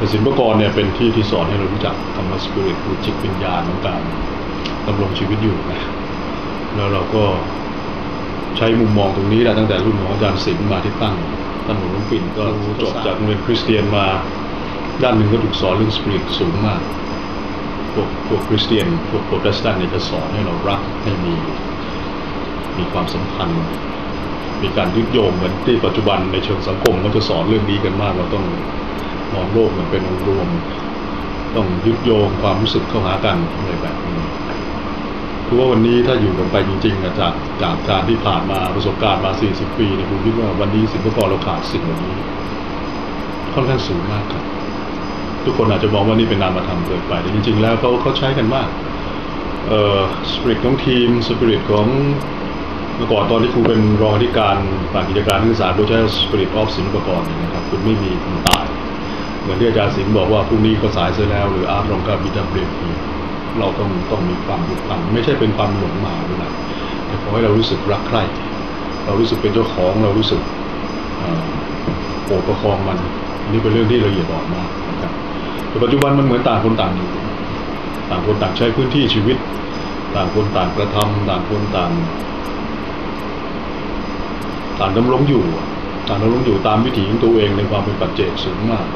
แต่ศิลปากรเนี่ยเป็นที่ที่สอนให้เรารู้จักคำว่าสปิริตคือจิตวิญญาณของการดำรงชีวิตอยู่นะแล้วเราก็ใช้มุมมองตรงนี้แหละตั้งแต่รุ่นของอาจารย์ศิลป์มาที่ตั้งตั้งหลวงปิ่นก็จบจากโรงเรียนคริสเตียนมา ด้านหนึ่งก็ถูกสอนเรื่องสปิริตสูงมากพวกพวกคริสเตียนพวกโปรเตสแตนต์เนี่ยจะสอนให้เรารักให้มีมีความสัมพันธ์ มีการยึดโยงเหมือนที่ปัจจุบันในเชิงสังคมก็จะสอนเรื่องนี้กันมากเราต้อง มองโลกมือนเป็นองค์รวม ต้องยึดโยงความรู้สึกเข้าหากันอะไรแบบนี้คือว่าวันนี้ถ้าอยู่กันไปจริงๆอะจากจากการที่ผ่านมาประสบการณ์มา 40 ปีเนี่ยผมคิดว่าวันนี้สิงคโปร์เราขาดสิ่งเหล่านี้ ค่อนข้างสูงมากครับ ทุกคนอาจจะมองว่านี่เป็นนามธรรมเกินไปแต่จริง ๆ แล้วเขาเขาใช้กันมากเอ่อสปิริตของทีมสปิริตของเมื่อก่อนตอนที่ครูเป็นรองอธิการฝ่ายกิจการนักศึกษาโดยใช้สปิริตออฟศิลปากรเนี่ยนะครับ คุณไม่มีคุณตาย เหมือนที่อาจารย์สิงห์บอกว่าพรุ่งนี้ก็สายเสียแล้ว หรืออาร์ตรองการบิดาเบรกเราต้องต้องมีความผูกพันไม่ใช่เป็นความหลงมาหรืออะไรแต่ขอให้เรารู้สึกรักใคร่เรารู้สึกเป็นเจ้าของเรารู้สึกโอบประคองมันนี่เป็นเรื่องที่ละเอียดอ่อนมากนะครับแต่ปัจจุบันมันเหมือนต่างคนต่างอยู่ต่างคนต่างใช้พื้นที่ชีวิต ต่างคนต่างกระทำต่างคนต่าง ต่างดำรงอยู่ ต่างดำรงอยู่ตามวิถีของตัวเองในความเป็นปัจเจกสูงมาก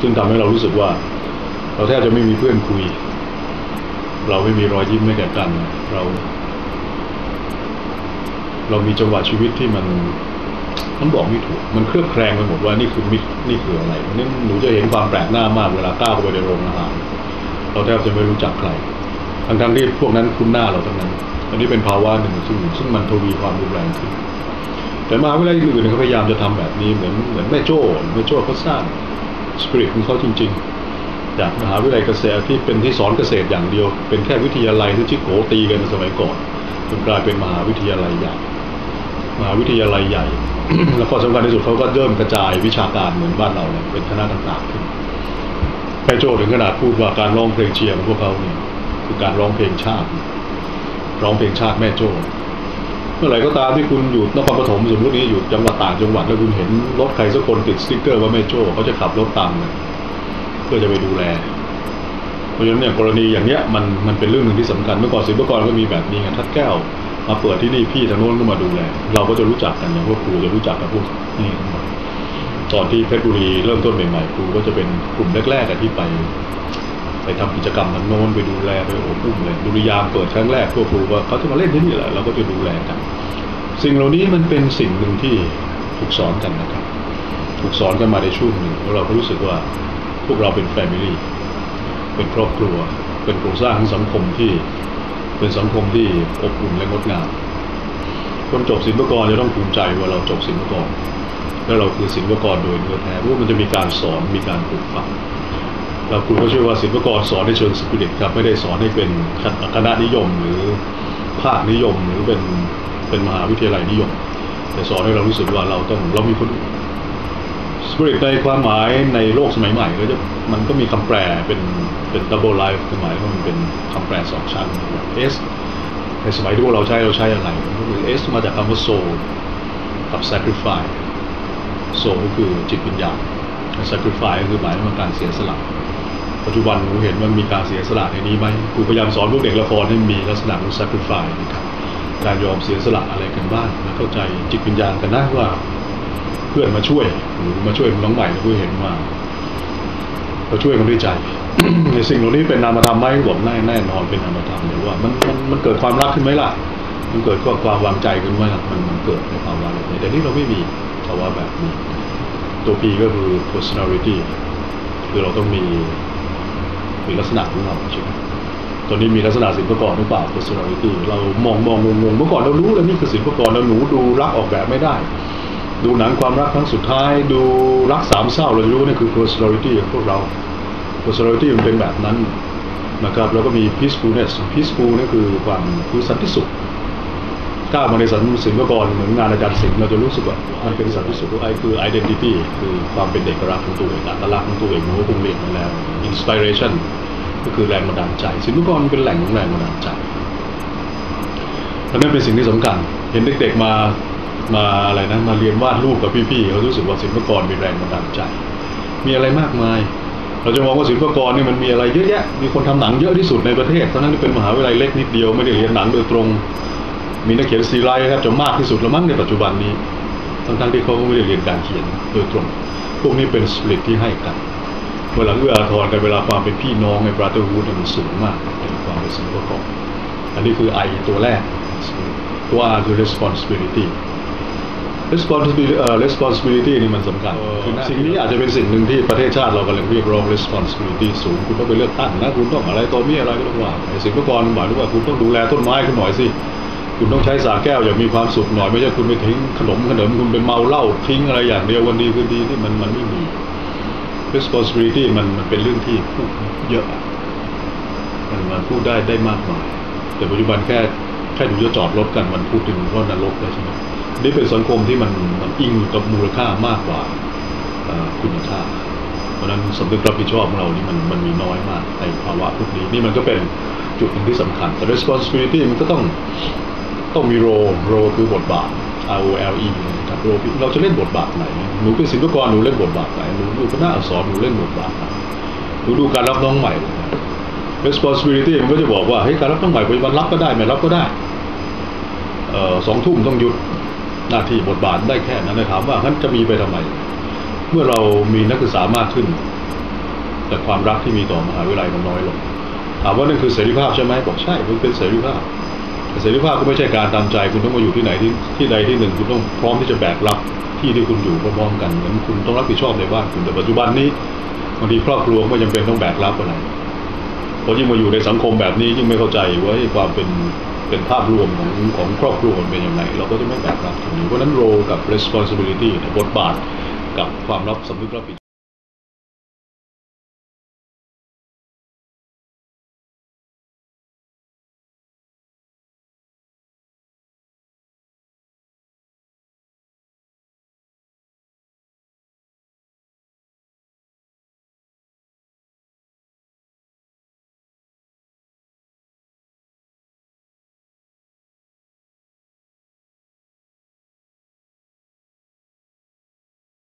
ซึ่งทำให้เรารู้สึกว่า เราแทบจะไม่มีเพื่อนคุย เราไม่มีรอยยิ้มให้แก่กัน เรา เรามีจังหวะชีวิตที่มันมันบอกไม่ถูก มันเครือบแคลงไปหมดว่านี่คือมิตรนี่คืออะไรนนี้หนูจะเห็นความแปลกหน้ามากเวลาก้าวไปในโรงอาหาร เราแทบจะไม่รู้จักใคร ทั้งๆที่พวกนั้นคุ้นหน้าเราทั้งนั้น อันนี้เป็นภาวะหนึ่งซึ่งซึ่งมันทวีความรุนแรงขึ้น แต่มหาวิทยาอื่นๆเขาพยายามจะทำแบบนี้เหมือนเหมือนแม่โจ้แม่โจ้เขาสร้าง สปิริตของเขาจริงๆ จากมหาวิทยาลัยเกษตรที่เป็นที่สอนเกษตรอย่างเดียว เป็นแค่วิทยาลัยที่ชิโกตีกันสมัยก่อนจนกลายเป็นมหาวิทยาลัยใหญ่มหาวิทยาลัยใหญ่ แล้วข้อสำคัญที่สุดเขาก็เริ่มกระจายวิชาการเหมือนบ้านเราเนี่ยเป็นคณะต่างๆขึ้นแม่โจ้ถึงขนาดพูดว่าการร้องเพลงเชียร์ของพวกเขาเนี่ยคือการร้องเพลงชาติ ร้องเพลงชาติแม่โจ้ เมื่อไหร่ก็ตามที่คุณอยู่นครปฐมสมมตินี้อยู่จังหวัดต่างจังหวัดแล้วคุณเห็นรถใครสักคนติดสติ๊กเกอร์ว่าแม่โจ้เขาจะขับรถตามเพื่อจะไปดูแล เพราะฉะนั้นเนี่ยกรณีอย่างเนี้ยมันมันเป็นเรื่องหนึ่งที่สำคัญเมื่อก่อนศิลปกรก็มีแบบนี้ไงทัดแก้ว มาเปิดที่นี่พี่ทางโน้นก็มาดูแล เราก็จะรู้จักกันอย่างพวกครูจะรู้จักกับพวกนี่ตอนที่เพชรบุรีเริ่มต้นใหม่ๆครูก็จะเป็นกลุ่มแรกๆอะที่ไป ไปทำกิจกรรมทางโน้นไปดูแลไปโอบอุ้มเลยดุริยามเปิดครั้งแรกพวกครูก็เขาจะมาเล่นที่นี่แหละเราก็จะดูแลกัน สิ่งเหล่านี้มันเป็นสิ่งหนึ่งที่ถูกสอนกันนะครับ ถูกสอนกันมาในช่วงหนึ่งแล้วเราก็รู้สึกว่าพวกเราเป็นแฟมิลี่เป็นครอบครัว เป็นโครงสร้างของสังคมที่เป็นสังคมที่อบอุ่นและงดงามคนจบศิลปกรจะต้องภูมิใจว่าเราจบศิลปกรและเราคือศิลปกรโดยเนื้อแท้เพราะว่ามันจะมีการสอนมีการปลูกฝัง เราคุณก็เชื่อว่าศิลปกรสอนในเชิงสปิริตครับไม่ได้สอนให้เป็นคณะนิยม หรือภาคนิยม หรือเป็นเป็นมหาวิทยาลัยนิยม แต่สอนให้เรารู้สึกว่าเราต้องเรามีคนสปิริตในความหมายในโลกสมัยใหม่ก็จะมันก็มีคำแปลเป็นเป็นดับเบิลไลฟ์คือหมายว่ามันเป็นคำแปลสองชั้น S ในสมัยที่พวกเราใช้เราใช้อะไรก็คือ S มาจากคำว่า soul กับ sacrifice soul ก็คือจิตวิญญาณ sacrifice ก็คือหมายถึงการเสียสละ ปัจจุบันหนูเห็นมันมีการเสียสละในนี้ไหมครูพยายามสอนพวกเด็กละครให้มีลักษณะของ sacrifice นะครับการยอมเสียสละอะไรกันบ้างและเข้าใจจิตวิญญาณกันนะว่าเพื่อนมาช่วยหรือมาช่วยน้องใหม่เราก็เห็นว่าเราช่วยกันด้วยใจในสิ่งเหล่านี้เป็นนามธรรมไหมบอกแน่แน่นอนเป็นนามธรรมแต่ว่ามันมันมันเกิดความรักขึ้นไหมล่ะ มันเกิดความวางใจขึ้นไหมล่ะมันมันเกิดในภาวะแบบนี้แต่นี่เราไม่มีภาวะแบบนี้ ตัว P ก็คือ personality คือเราต้องมี มีลักษณะของเราใช่ไหมตอนนี้มีลักษณะศิลปากรหรือเปล่า personality เรามองมองงงงเมื่อก่อนเรารู้แล้วนี่คือศิลปากรแล้วหนูดูรักออกแบบไม่ได้ ดูหนังความรักครั้งสุดท้าย ดูรักสามเศร้าเรารู้ว่านี่คือ personality ของพวกเรา personality มันเป็นแบบนั้นนะครับแล้วก็มี peacefulness peaceful นี่คือความคือสันติสุข ก้ามาในสันศิลปากรเหมือนงานอาจารย์ศิลป์เราจะรู้สึกว่ามันเป็นสันติสุขไอคือ identity คือความเป็นเอกลักษณ์ของตัวเองอัตลักษณ์ของตัวเองผมก็คงเรียนมาแล้ว inspiration ก็คือแรงบันดาลใจศิลปากรเป็นแหล่งของแรงบันดาลใจและนั่นเป็นสิ่งที่สำคัญ เห็นเด็กๆมามาอะไรนะมาเรียนวาดรูปกับพี่ๆเขารู้สึกว่าศิลปากรมีแรงบันดาลใจ มีอะไรมากมายเราจะมองว่าศิลปากรเนี่ยมันมีอะไรเยอะแยะ มีคนทำหนังเยอะที่สุดในประเทศทั้งนั้นเป็นมหาวิทยาลัยเล็กนิดเดียว ไม่ได้เรียนหนังโดยตรง มีนักเขียนซีไรส์ครับจะมากที่สุดแล้วมั้งในปัจจุบันนี้ ทั้งๆที่เขาก็ไม่ได้เรียนการเขียนโดยตรง พวกนี้เป็นสปิริตที่ให้กัน เวลาเอื้ออาทรกันเวลาความเป็นพี่น้องในบราเธอร์ฮูดมันสูงมากในความเป็นศิลปากรอันนี้คือไอตัวแรก ตัว R คือ responsibility responsibility เอ่อ responsibility นี่มันสำคัญคือสิ่งนี้อาจจะเป็นสิ่งหนึ่งที่ประเทศชาติเรากำลังเรียกร้อง responsibility สูง คุณต้องไปเลือกตั้งนะ คุณต้องอะไรตัวมีอะไรก็ต้องว่าไอ้ศิลปากรหมายถึงว่าคุณต้องดูแลต้นไม้คุณหน่อยสิ คุณต้องใช้สาแก้วอย่างมีความสุขหน่อยไม่ใช่คุณไปทิ้งขนมขนมคุณเป็นเมาเหล้าทิ้งอะไรอย่างเดียววันดีคืนดีที่มันมันไม่มี responsibility มันมันเป็นเรื่องที่พูดเยอะ มันมันพูดได้ได้มากมาย แต่ปัจจุบันแค่แค่ดูจะจอดรถกันมันพูดถึงว่านรกได้ใช่ไหมนี่เป็นสังคมที่มันมันอิงกับมูลค่ามากกว่าคุณค่า เพราะนั้นสำนึกรับผิดชอบของเรานี่มันมันมีน้อยมากในภาวะพวกนี้นี่มันก็เป็นจุดหนึ่งที่สำคัญแต่ responsibility มันก็ต้อง ต้องมี role role คือบทบาท R O L E นะครับ role เราจะเล่นบทบาทไหนหนูเป็นศิลปกรหนูเล่นบทบาทไหนหนูอยู่คณะอักษรหนูเล่นบทบาทไหนหนูดูการรับน้องใหม่ responsibility มันก็จะบอกว่าเฮ้ยการรับน้องใหม่ปัจจุบันรับก็ได้ไม่รับก็ได้เอ่อสองทุ่มต้องหยุดหน้าที่บทบาทได้แค่นั้นเลยถามว่างั้นจะมีไปทำไม เมื่อเรามีนักศึกษามากขึ้น แต่ความรักที่มีต่อมหาวิทยาลัยมันน้อยลงถามว่านั่นคือเสรีภาพใช่ไหมบอกใช่มันเป็นเสรีภาพ เสรีภาพก็ไม่ใช่การตามใจคุณต้องมาอยู่ที่ไหนที่ที่ใดที่หนึ่ง คุณต้องพร้อมที่จะแบกรับที่ที่คุณอยู่พร้อมๆกันเหมือนคุณต้องรับผิดชอบในบ้านคุณแต่ปัจจุบันนี้บางทีครอบครัวก็ไม่จำเป็นต้องแบกรับอะไรเพราะยิ่งมาอยู่ในสังคมแบบนี้ยิ่งไม่เข้าใจว่าความเป็นเป็นภาพรวมของของครอบครัวมันเป็นยังไงเราก็จะไม่แบกรับตรงนี้เพราะนั้นโรกับ responsibility บทบาทกับความรับสำนึกรับผิด